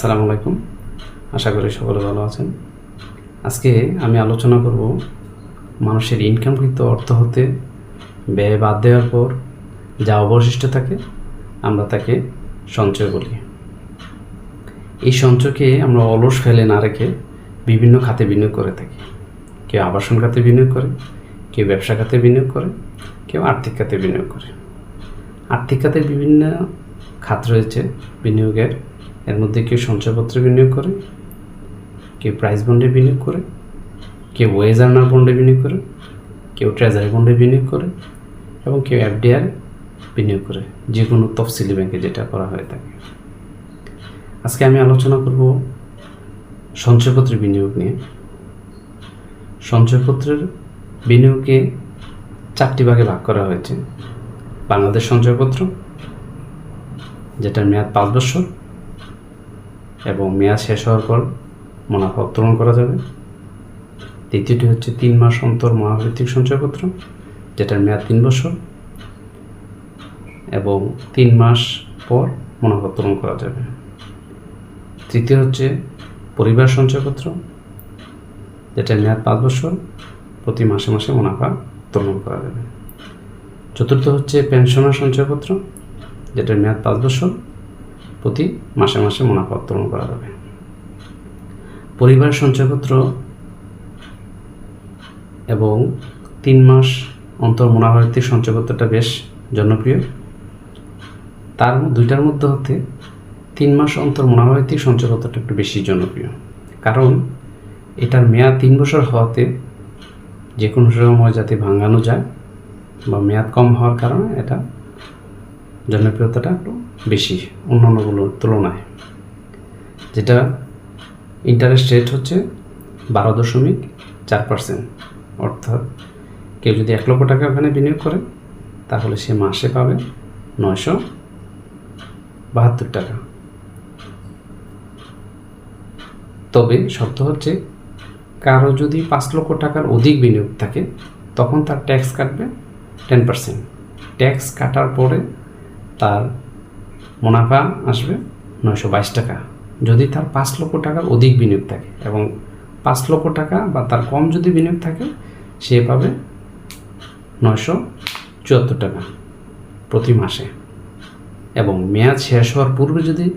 আসসালামু আলাইকুম। আশা করি সকলে ভালো আছেন। আজকে আমি আলোচনা করব মানুষের ইনকামকৃত অর্থ হতে ব্যয় বাদ দেওয়ার পর যা অবশিষ্ট থাকে, আমরা তাকে সঞ্চয় বলি। এই সঞ্চয়কে আমরা অলস ফেলে না রেখে বিভিন্ন খাতে বিনিয়োগ করে থাকি। কেউ আবাসন খাতে বিনিয়োগ করে, কেউ ব্যবসা খাতে বিনিয়োগ করে, কেউ আর্থিক খাতে বিনিয়োগ করে। আর্থিক খাতে বিভিন্ন খাত রয়েছে বিনিয়োগের। এর মধ্যে কেউ সঞ্চয়পত্রে বিনিয়োগ করে, কেউ প্রাইস বন্ডে বিনিয়োগ করে, কেউ ওয়েজ আর্নার বন্ডে বিনিয়োগ করে, কেউ ট্রেজারি বন্ডে বিনিয়োগ করে এবং কেউ এফডিআর বিনিয়োগ করে, যে কোনো তফসিলি ব্যাংকে যেটা করা হয়ে থাকে। আজকে আমি আলোচনা করব সঞ্চয়পত্রের বিনিয়োগ নিয়ে। সঞ্চয়পত্রের বিনিয়োগকে চারটি ভাগে ভাগ করা হয়েছে। বাংলাদেশ সঞ্চয়পত্র, যেটার মেয়াদ পাঁচ বছর এবং মেয়াদ শেষ হওয়ার পর মুনাফা উত্তোলন করা যাবে। দ্বিতীয়টি হচ্ছে তিন মাস অন্তর মহাভিত্তিক সঞ্চয়পত্র, যেটার মেয়াদ তিন বছর, এবং তিন মাস পর মুনাফা উত্তোলন করা যাবে। তৃতীয় হচ্ছে পরিবার সঞ্চয়পত্র, যেটার মেয়াদ পাঁচ বছর, প্রতি মাসে মাসে মুনাফা উত্তোলন করা যাবে। চতুর্থ হচ্ছে পেনশনার সঞ্চয়পত্র, যেটার মেয়াদ পাঁচ বছর প্রতি মাসে মাসে মুনাফা উত্তোলন করা যাবে। পরিবার সঞ্চয়পত্র এবং তিন মাস অন্তর মুনাফাভিত্তিক সঞ্চয়পত্রটা বেশ জনপ্রিয়। তার দুইটার মধ্যে হতে তিন মাস অন্তর মুনাফাভিত্তিক সঞ্চয়পত্রটা একটু বেশি জনপ্রিয়। কারণ এটার মেয়াদ তিন বছর হওয়াতে যে কোনো সময় যাতে ভাঙানো যায় বা মেয়াদ কম হওয়ার কারণে এটা জনপ্রিয়তাটা একটু বেশি অন্যান্যগুলোর তুলনায়। যেটা ইন্টারেস্ট রেট হচ্ছে বারো দশমিক চার পার্সেন্ট অর্থাৎ কেউ যদি এক লক্ষ টাকা ওখানে বিনিয়োগ করে, তাহলে সে মাসে পাবে নয়শো বাহাত্তর টাকা। তবে শর্ত হচ্ছে, কারও যদি পাঁচ লক্ষ টাকার অধিক বিনিয়োগ থাকে, তখন তার ট্যাক্স কাটবে টেন পার্সেন্ট ট্যাক্স কাটার পরে তার মুনাফা আসবে নয়শো বাইশ টাকা। যদি তার পাঁচ লক্ষ টাকার অধিক বিনিয়োগ থাকে এবং পাঁচ লক্ষ টাকা বা তার কম যদি বিনিয়োগ থাকে, সে পাবে নয়শো চুয়াত্তর টাকা প্রতি মাসে। এবং মেয়াদ শেষ হওয়ার পূর্বে যদি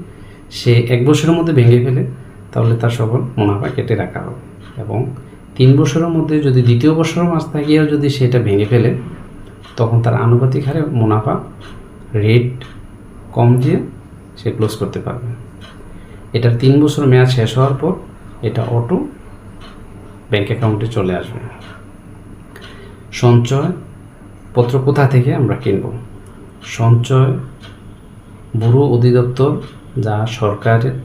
সে এক বছরের মধ্যে ভেঙে ফেলে, তাহলে তার সকল মুনাফা কেটে রাখা হবে। এবং তিন বছরের মধ্যে যদি দ্বিতীয় বছরের মাস থাকিয়েও যদি সেটা ভেঙে ফেলে, তখন তার আনুপাতিক হারে মুনাফা রেট কম দিয়ে সে ক্লোজ করতে পারবে। এটার তিন বছর মেয়াদ শেষ হওয়ার পর এটা অটো ব্যাংক অ্যাকাউন্টে চলে আসবে। সঞ্চয় পত্র কোথা থেকে আমরা কিনব? সঞ্চয় ব্যুরো অধিদপ্তর যা সরকারের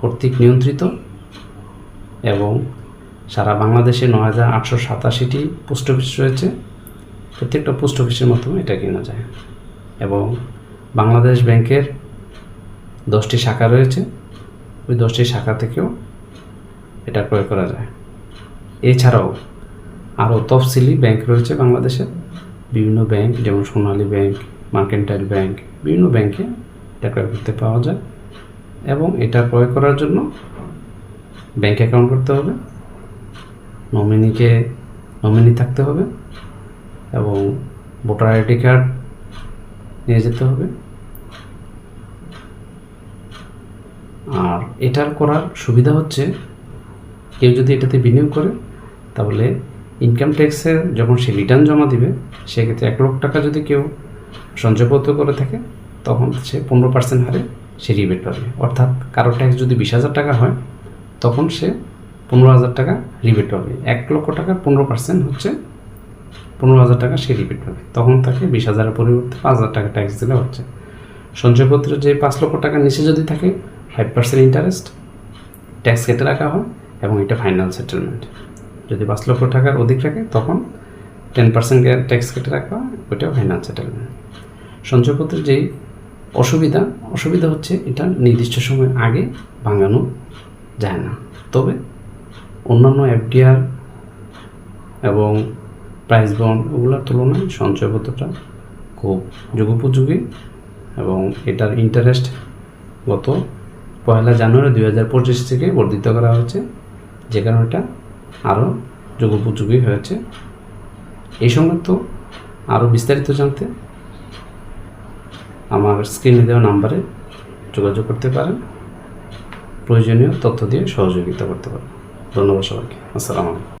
কর্তৃক নিয়ন্ত্রিত এবং সারা বাংলাদেশে নয় হাজার আটশো সাতাশিটি পোস্ট অফিস রয়েছে। প্রত্যেকটা পোস্ট অফিসের মাধ্যমে এটা কেনা যায় এবং বাংলাদেশ ব্যাংকের দশটি শাখা রয়েছে। ওই দশটি শাখা থেকেও এটা ক্রয় করা যায়। এছাড়াও আরও তফসিলি ব্যাংক রয়েছে বাংলাদেশের। বিভিন্ন ব্যাংক, যেমন সোনালী ব্যাংক, মার্কেন্টাইল ব্যাংক, বিভিন্ন ব্যাংকে এটা ক্রয় করতে পাওয়া যায়। এবং এটা ক্রয় করার জন্য ব্যাংক অ্যাকাউন্ট করতে হবে। নমিনিকে, নমিনি থাকতে হবে। এবং ভোটার আইডি কার্ড নিয়ে যেতে হবে। আর এটার করার সুবিধা হচ্ছে কেউ যদি এটাতে বিনিয়োগ করে, তাহলে ইনকাম ট্যাক্সে যখন সে রিটার্ন জমা দিবে, সেক্ষেত্রে এক লক্ষ টাকা যদি কেউ সঞ্চয়পত্র করে থাকে, তখন সে পনেরো পার্সেন্ট হারে সে রিবেট পাবে। অর্থাৎ কারও ট্যাক্স যদি বিশ হাজার টাকা হয়, তখন সে পনেরো হাজার টাকা রিবেট পাবে। এক লক্ষ টাকার পনেরো পার্সেন্ট হচ্ছে পনেরো হাজার টাকা সে রিপিট পাবে। তখন তাকে বিশ হাজারের পরিবর্তে পাঁচ হাজার টাকা ট্যাক্স দিলে হচ্ছে। সঞ্চয়পত্রে যে পাঁচ লক্ষ টাকার নিচে যদি থাকে ফাইভ পার্সেন্ট ইন্টারেস্ট ট্যাক্স কেটে রাখা হয় এবং এটা ফাইনাল সেটেলমেন্ট যদি পাঁচ লক্ষ টাকার অধিক থাকে, তখন টেন পার্সেন্ট ট্যাক্স কেটে রাখা হয়, ওইটাও ফাইনাল সেটেলমেন্ট সঞ্চয়পত্রের যেই অসুবিধা অসুবিধা হচ্ছে এটা নির্দিষ্ট সময় আগে ভাঙানো যায় না। তবে অন্যান্য এফডিআর এবং প্রাইস বন্ড ওগুলোর তুলনায় সঞ্চয়পত্রটা খুব যুগোপযোগী এবং এটার ইন্টারেস্ট গত পয়লা জানুয়ারি দুই হাজার পঁচিশ থেকে বর্ধিত করা হয়েছে, যে কারণে এটা আরও যুগোপযোগী হয়েছে। এই সমস্ত আরও বিস্তারিত জানতে আমার স্ক্রিনে দেওয়া নাম্বারে যোগাযোগ করতে পারেন। প্রয়োজনীয় তথ্য দিয়ে সহযোগিতা করতে পারেন। ধন্যবাদ সবাইকে। আসসালামু আলাইকুম।